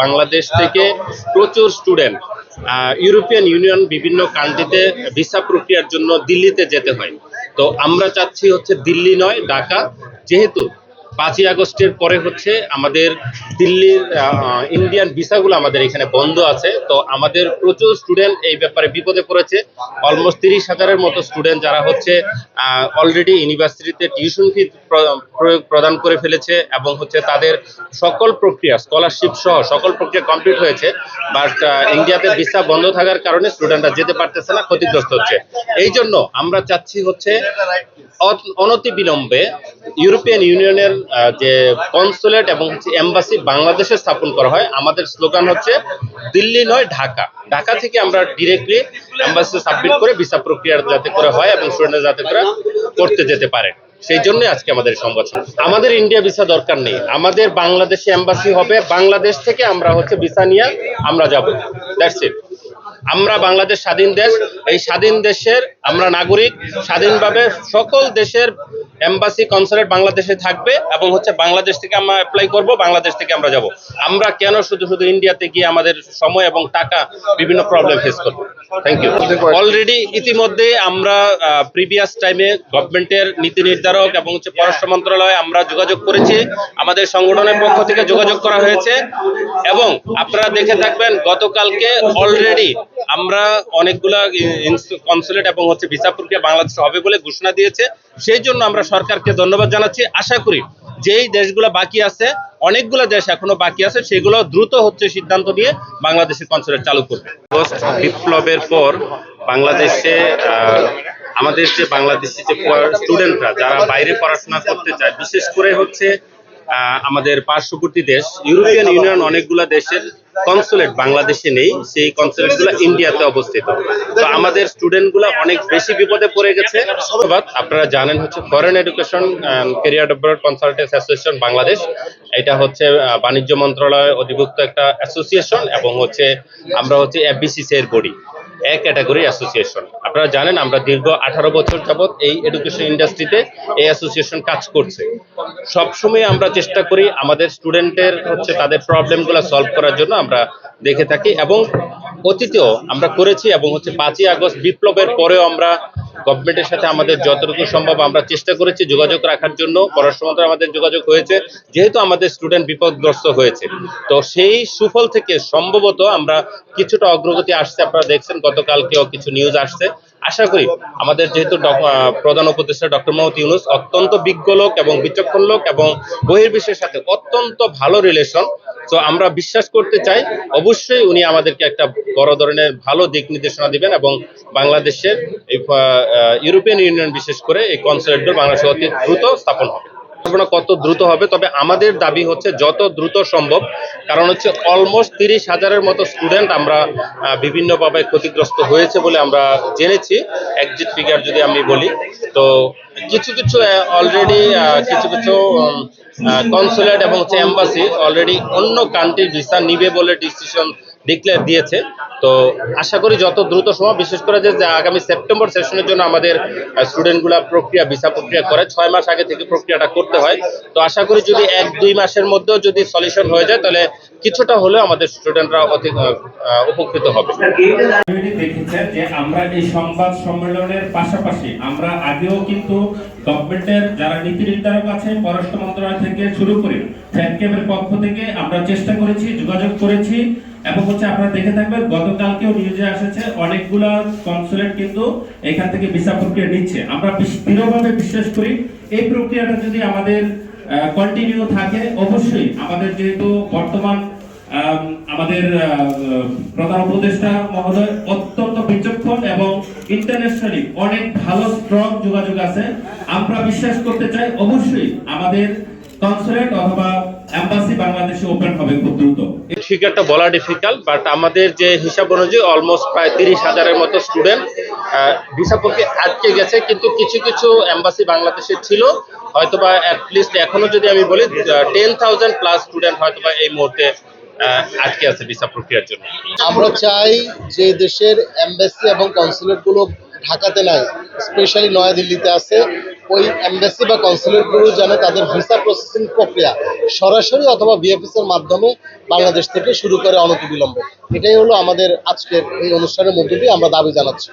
বাংলাদেশ থেকে প্রচুর student European union বিভিন্ন কান্ট্রিতে ভিসা প্রক্রিয়ার জন্য দিল্লিতে যেতে হয়। তো আমরা চাচ্ছি হচ্ছে দিল্লি নয়, ঢাকা। যেহেতু পাঁচই আগস্টের পরে হচ্ছে আমাদের দিল্লির ইন্ডিয়ান ভিসাগুলো আমাদের এখানে বন্ধ আছে। তো আমাদের প্রচুর স্টুডেন্ট এই ব্যাপারে বিপদে পড়েছে। অলমোস্ট তিরিশ হাজারের মতো স্টুডেন্ট যারা হচ্ছে অলরেডি ইউনিভার্সিটিতে টিউশন ফি প্রদান করে ফেলেছে এবং হচ্ছে তাদের সকল প্রক্রিয়া স্কলারশিপ সহ সকল প্রক্রিয়া কমপ্লিট হয়েছে। বাট ইন্ডিয়াতে ভিসা বন্ধ থাকার কারণে স্টুডেন্টরা যেতে পারতেছে না, ক্ষতিগ্রস্ত হচ্ছে। এই জন্য আমরা চাচ্ছি হচ্ছে অনতি বিলম্বে ইউরোপিয়ান ইউনিয়নের যে কনসুলেট এবং হচ্ছে এম্বাসি বাংলাদেশে স্থাপন করা হয়, আমাদের স্লোগান হচ্ছে দিল্লি নয়, ঢাকা। ঢাকা থেকে আমরা ডিরেক্টলি এম্বাসি সাবমিট করে ভিসা প্রক্রিয়া যাতে করে হয় এবং স্টুডেন্টরা যাতে করে করতে যেতে পারে। সেই জন্য আজকে আমাদের সংবাদ আমাদের ইন্ডিয়া ভিসা দরকার নেই। আমাদের বাংলাদেশে এম্বাসি হবে, বাংলাদেশ থেকে আমরা হচ্ছে ভিসা নিয়ে আমরা যাব। দ্যাটস ইট আমরা বাংলাদেশ স্বাধীন দেশ, এই স্বাধীন দেশের আমরা নাগরিক, স্বাধীনভাবে সকল দেশের এম্বাসি কনসুলেট বাংলাদেশে থাকবে এবং হচ্ছে বাংলাদেশ থেকে আমরা অ্যাপ্লাই করব বাংলাদেশ থেকে আমরা যাব। আমরা কেন শুধু শুধু ইন্ডিয়াতে গিয়ে আমাদের সময় এবং টাকা বিভিন্ন প্রবলেম ফেস করব? থ্যাংক ইউ অলরেডি ইতিমধ্যে আমরা প্রিভিয়াস টাইমে গভর্নমেন্টের নীতি নির্ধারক এবং হচ্ছে পররাষ্ট্র মন্ত্রণালয়ে আমরা যোগাযোগ করেছি। আমাদের সংগঠনের পক্ষ থেকে যোগাযোগ করা হয়েছে। এবং আপনারা দেখে থাকবেন, গতকালকে অলরেডি আমরা অনেকগুলা কনসুলেট এবং হচ্ছে ভিসা প্রক্রিয়া বাংলাদেশে হবে বলে ঘোষণা দিয়েছে। সেই জন্য আমরা সরকারকে ধন্যবাদ জানাচ্ছি। আশা করি যেই দেশগুলো বাকি আছে, অনেকগুলো দেশ এখনও বাকি আছে, সেগুলো দ্রুত হচ্ছে সিদ্ধান্ত নিয়ে বাংলাদেশের কনসার্ট চালু করবে। বিপ্লবের পর বাংলাদেশে আমাদের যে বাংলাদেশি যে স্টুডেন্টরা যারা বাইরে পড়াশোনা করতে চায়, বিশেষ করে হচ্ছে আমাদের পার্শ্ববর্তী দেশ ইউরোপিয়ান ইউনিয়ন অনেকগুলো দেশের কনসুলেট বাংলাদেশে নেই, সেই কনসুলেটগুলো ইন্ডিয়াতে অবস্থিত। তো আমাদের স্টুডেন্টগুলো অনেক বেশি বিপদে পড়ে গেছে। আপনারা জানেন হচ্ছে foreign education career development consultants association Bangladesh. এটা হচ্ছে বাণিজ্য মন্ত্রণালয় অধিভুক্ত একটা অ্যাসোসিয়েশন এবং হচ্ছে আমরা হচ্ছে এফবিসিসি এর বডি এক ক্যাটাগরি অ্যাসোসিয়েশন। আপনারা জানেন আমরা দীর্ঘ আঠারো বছর যাবৎ এই এডুকেশন ইন্ডাস্ট্রিতে এই অ্যাসোসিয়েশন কাজ করছে। সবসময় আমরা চেষ্টা করি আমাদের স্টুডেন্টের হচ্ছে তাদের প্রবলেমগুলো সলভ করার জন্য আমরা দেখে থাকি এবং অতীতেও আমরা করেছি এবং হচ্ছে পাঁচই আগস্ট বিপ্লবের পরেও আমরা গভর্নমেন্টের সাথে আমাদের যতটুকু সম্ভব আমরা চেষ্টা করেছি যোগাযোগ রাখার জন্য। পররাষ্ট্র মন্ত্রণালয় আমাদের যোগাযোগ হয়েছে, যেহেতু আমাদের স্টুডেন্ট বিপদগ্রস্ত হয়েছে। তো সেই সুফল থেকে সম্ভবত আমরা কিছুটা অগ্রগতি আসছে, আপনারা দেখছেন, গতকালকেও কিছু নিউজ আসছে। আশা করি আমাদের যেহেতু প্রধান উপদেষ্টা ডক্টর মোহাম্মদ ইউনুস অত্যন্ত বিজ্ঞ লোক এবং বিচক্ষণ লোক এবং বহির্বিশ্বের সাথে অত্যন্ত ভালো রিলেশন তো আমরা বিশ্বাস করতে চাই অবশ্যই উনি আমাদেরকে একটা বড় ধরনের ভালো দিক নির্দেশনা দিবেন এবং বাংলাদেশের ইউরোপিয়ান ইউনিয়ন বিশেষ করে এই কনসুলেটগুলো বাংলাদেশে অতি দ্রুত স্থাপন হবে। কত দ্রুত হবে? তবে আমাদের দাবি হচ্ছে যত দ্রুত সম্ভব, কারণ হচ্ছে অলমোস্ট তিরিশ হাজারের মতো স্টুডেন্ট আমরা বিভিন্নভাবে ক্ষতিগ্রস্ত হয়েছে বলে আমরা জেনেছি। একজিট ফিগার যদি আমি বলি, তো কিছু কিছু অলরেডি কিছু কিছু কনসুলেট এবং হচ্ছে অলরেডি অন্য কান্ট্রির ভিসা নিবে বলে ডিসিশন ডিক্লেয়ার দিয়েছে। তো আশা করি যত দ্রুত সময় বিশেষ করে যে আগামী সেপ্টেম্বর সেশনের জন্য আমাদের স্টুডেন্টগুলা প্রক্রিয়া ভিসা প্রক্রিয়া করে ছয় মাস আগে থেকে প্রক্রিয়াটা করতে হয়। তো আশা করি যদি এক দুই মাসের মধ্যেও যদি সলিউশন হয়ে যায় তাহলে কিছুটা হলেও আমাদের স্টুডেন্টরা আহ, উপকৃত হবে। দেখেছেন যে আমরা এই সংবাদ সম্মেলনের পাশাপাশি আমরা আগেও কিন্তু গভর্নমেন্টের যারা নীতি নির্ধারক আছেন পররাষ্ট্র মন্ত্রণালয় থেকে শুরু করে ফ্যানকেমের পক্ষ থেকে আমরা চেষ্টা করেছি যোগাযোগ করেছি। এবং হচ্ছে আপনারা দেখে থাকবেন গতকালকেও নিউজে এসেছে অনেকগুলা কনসুলেট কিন্তু এখান থেকে ভিসা প্রক্রিয়া নিচ্ছে। আমরা দৃঢ়ভাবে বিশ্বাস করি এই প্রক্রিয়াটা যদি আমাদের কন্টিনিউ থাকে অবশ্যই আমাদের যেহেতু বর্তমান আম, আমাদের প্রধান উপদেষ্টা মহোদয় অত্যন্ত বিচক্ষণ এবং ইন্টারন্যাশনালি অনেক ভালো স্ট্রং যোগাযোগ আছে। আমরা বিশ্বাস করতে চাই অবশ্যই আমাদের কনসুলেট অথবা এম্বাসি বাংলাদেশে ওপেন হবে খুব দ্রুত। ফিগারটা বলা ডিফিকাল্ট বাট আমাদের যে হিসাব অনুযায়ী অলমোস্ট প্রায় তিরিশ হাজারের মতো স্টুডেন্ট ভিসা পক্ষে আটকে গেছে কিন্তু কিছু কিছু এম্বাসি বাংলাদেশে ছিল। হয়তোবা অ্যাটলিস্ট এখনও যদি আমি বলি টেন থাউজেন্ড প্লাস স্টুডেন্ট হয়তোবা এই মুহূর্তে আহ, আটকে আছে ভিসা প্রক্রিয়ার জন্য। আমরা চাই যে দেশের এমবাসি এবং কনসুলেটগুলো ঢাকাতে নাই স্পেশালি নয়াদিল্লিতে আছে। ওই এম্বাসি বা কনসুলেটগুলো যেন তাদের ভিসা প্রসেসিং প্রক্রিয়া সরাসরি অথবা বিএফএস এর মাধ্যমে বাংলাদেশ থেকে শুরু করে অনতিবিলম্বে। এটাই হলো আমাদের আজকের এই অনুষ্ঠানের মধ্য দিয়ে আমরা দাবি জানাচ্ছি।